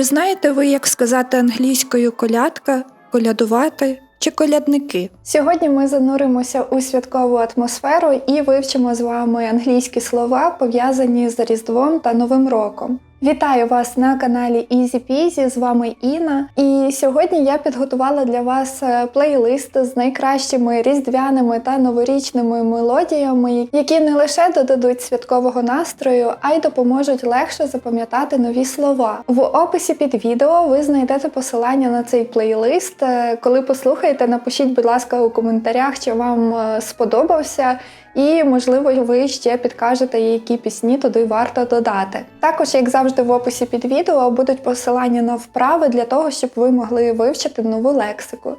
Чи знаєте ви, як сказати англійською колядка, колядувати чи колядники? Сьогодні ми зануримося у святкову атмосферу і вивчимо з вами англійські слова, пов'язані з Різдвом та Новим роком. Вітаю вас на каналі Easy Peasy, з вами Інна. І сьогодні я підготувала для вас е, плейлист з найкращими різдвяними та новорічними мелодіями, які не лише додадуть святкового настрою, а й допоможуть легше запам'ятати нові слова. В описі під відео ви знайдете посилання на цей плейлист. Е, Коли послухаєте, напишіть, будь ласка, у коментарях, чи вам е, сподобався. І, можливо, ви ще підкажете, які пісні туди варто додати. Також, як завжди, в описі під відео будуть посилання на вправи для того, щоб ви могли вивчити нову лексику.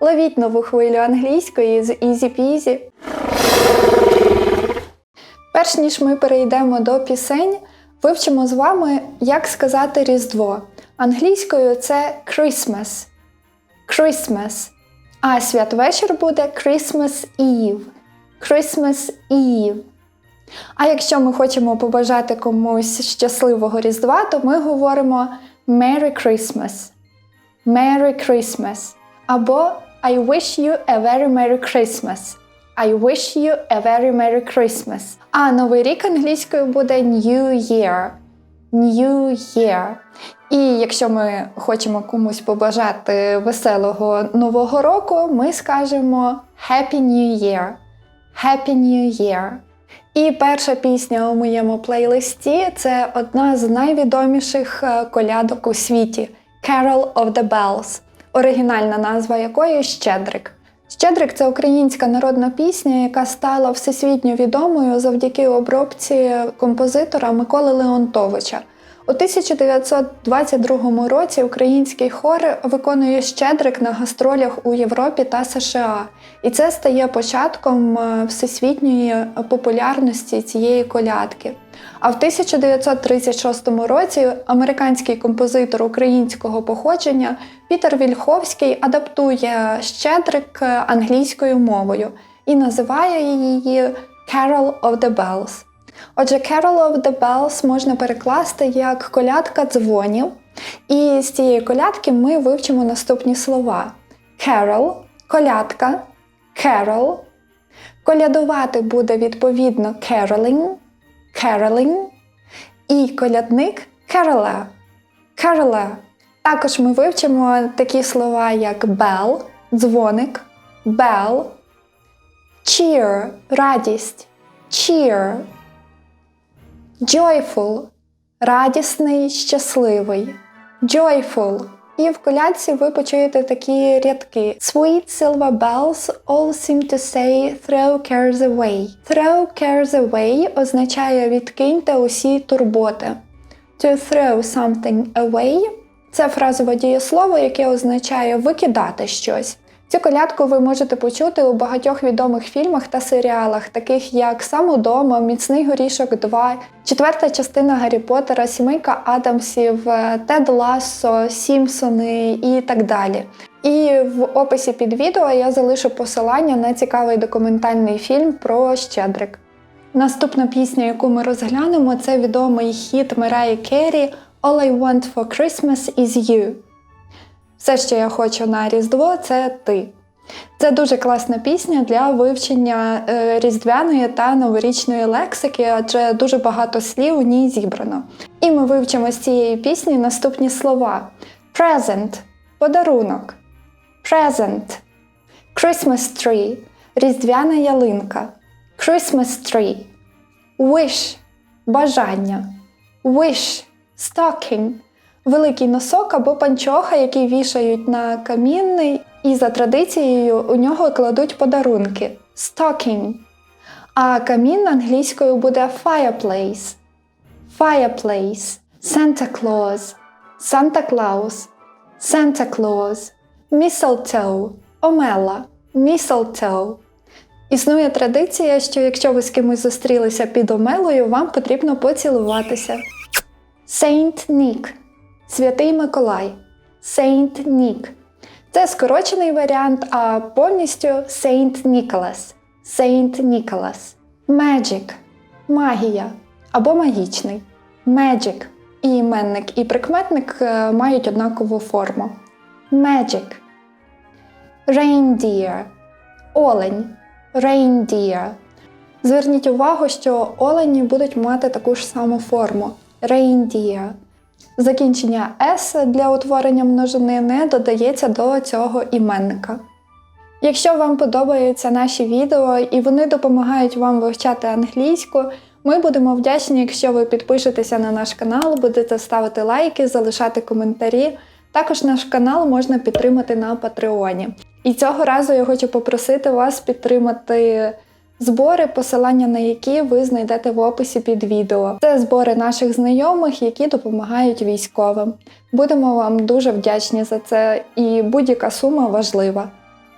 Ловіть нову хвилю англійської з Peasy. Перш ніж ми перейдемо до пісень, вивчимо з вами, як сказати Різдво. Англійською це Christmas. Christmas. А святвечір буде Christmas Eve. Christmas Eve. А якщо ми хочемо побажати комусь щасливого Різдва, то ми говоримо Merry Christmas. Merry Christmas. Або I wish you a very Merry Christmas. I wish you a very Merry Christmas. А Новий рік англійською буде New Year. New Year. І якщо ми хочемо комусь побажати веселого нового року, ми скажемо Happy New Year. Happy New Year. І перша пісня у моєму плейлисті це одна з найвідоміших е, колядок у світі Carol of the Bells, оригінальна назва якої Щедрик. Щедрик це українська народна пісня, яка стала всесвітньо відомою завдяки обробці композитора Миколи Леонтовича. У 1922 році український хор виконує щедрик на гастролях у Європі та США, і це стає початком е, всесвітньої популярності цієї колядки. А в 1936 році американський композитор українського походження Пітер Вільховський адаптує щедрик англійською мовою і називає її Carol of the Bells. Отже, Carol of the Bells можна перекласти як колядка дзвонів. І з цієї колядки ми вивчимо наступні слова: Carol – колядка, Carol. Колядувати буде відповідно caroling, caroling. І колядник caroler, caroler. Також ми вивчимо такі слова, як bell – дзвоник, bell, cheer – радість, cheer – Joyful радісний, щасливий. Joyful. І в колядці ви почуєте такі рядки. Sweet silver bells all seem to say throw cares away. Throw cares away означає відкиньте усі турботи. To throw something away це фразове дієслово, яке означає викидати щось. Цю колядку ви можете почути у багатьох відомих фільмах та серіалах, таких як Сам удома, Міцний горішок 2, четверта частина Гаррі Поттера, Сімейка Адамсів, Тед Лассо, Сімпсони і так далі. І в описі під відео я залишу посилання на цікавий документальний фільм про Щедрик. Наступна пісня, яку ми розглянемо, це відомий хіт Мераї Керрі All I Want for Christmas is You. Все, що я хочу на Різдво, це ти. Це дуже класна пісня для вивчення е, різдвяної та новорічної лексики, адже дуже багато слів у ній зібрано. І ми вивчимо з цієї пісні наступні слова: Present подарунок, Present, Christmas tree різдвяна ялинка, Christmas tree, Wish бажання, Wish stocking великий носок або панчоха, який вішають на камінний, і за традицією у нього кладуть подарунки stocking. А камін англійською буде fireplace. Fireplace. Santa Claus. Santa Claus. Santa Claus. Mistletoe. Омела. Mistletoe. Існує традиція, що якщо ви з кимось зустрілися під омелою, вам потрібно поцілуватися. Saint Nick Святий Миколай Saint Nick. Це скорочений варіант, а повністю Saint Nicholas. Saint Nicholas. Magic магія або магічний. Magic І іменник, і прикметник е, мають однакову форму. Magic. Reindeer. Олень. Reindeer. Зверніть увагу, що олені будуть мати таку ж саму форму. Reindeer. Закінчення S для утворення множини не додається до цього іменника. Якщо вам подобаються наші відео і вони допомагають вам вивчати англійську, ми будемо вдячні, якщо ви підпишетеся на наш канал, будете ставити лайки, залишати коментарі. Також наш канал можна підтримати на Патреоні. І цього разу я хочу попросити вас підтримати збори, посилання на які ви знайдете в описі під відео. Це збори наших знайомих, які допомагають військовим. Будемо вам дуже вдячні за це, і будь-яка сума важлива.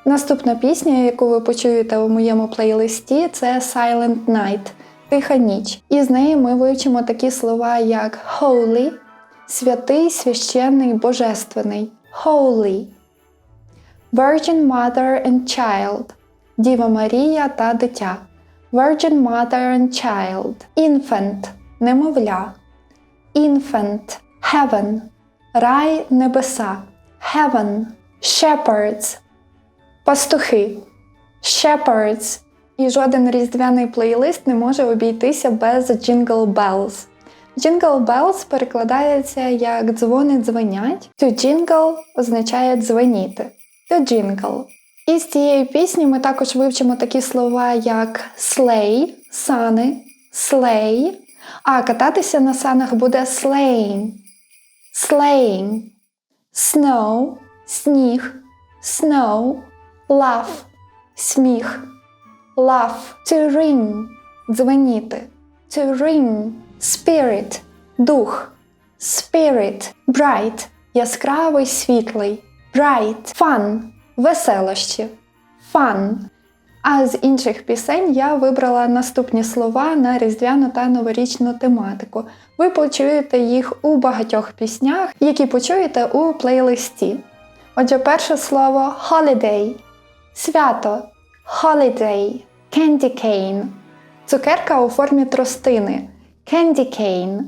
Наступна пісня, яку ви почуєте у моєму плейлисті, це Silent Night Тиха ніч. І з неї ми вивчимо такі слова, як holy, святий, священний, божественний, holy, Virgin Mother and Child, Діва Марія та дитя, Virgin Mother and Child, Infant, немовля, Infant, Heaven, рай, небеса, Heaven, Shepherds, пастухи, Shepherds. І жоден різдвяний плейлист не може обійтися без Jingle Bells. Jingle Bells перекладається як дзвони дзвенять. To jingle означає дзвеніти. To jingle. І з цієї пісні ми також вивчимо такі слова, як sleigh, сани, sleigh, а кататися на санах буде sleighing, sleighing, snow, сніг, snow, laugh, сміх, to ring, дзвеніти, ring, spirit, дух, spirit, bright, яскравий, світлий, bright, fun, веселощі, fun. А з інших пісень я вибрала наступні слова на різдвяну та новорічну тематику. Ви почуєте їх у багатьох піснях, які почуєте у плейлисті. Отже, перше слово holiday свято, holiday, candy cane, цукерка у формі тростини, candy cane,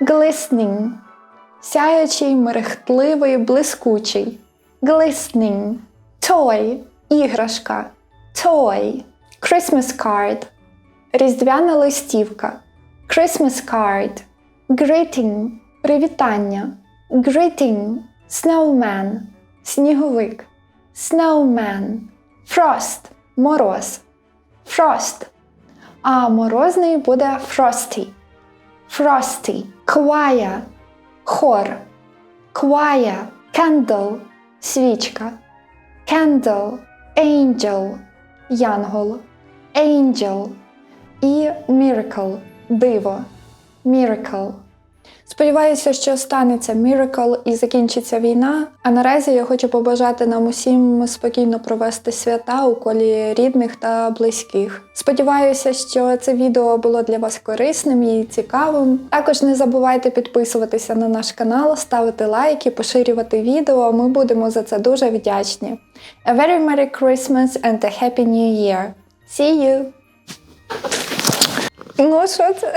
glistening, сяючий, мерехтливий, блискучий, glistening, toy, іграшка, toy, Christmas card, різдвяна листівка, Christmas card, greeting, привітання, greeting, snowman, сніговик, snowman, frost, мороз, frost, а морозний буде frosty, frosty, choir, хор, choir, candle, свічка, candle, angel, янгол, angel і miracle, диво, miracle. Сподіваюся, що станеться miracle і закінчиться війна. А наразі я хочу побажати нам усім спокійно провести свята у колі рідних та близьких. Сподіваюся, що це відео було для вас корисним і цікавим. Також не забувайте підписуватися на наш канал, ставити лайки, поширювати відео. Ми будемо за це дуже вдячні. A very Merry Christmas and a Happy New Year! See you! Ну що це?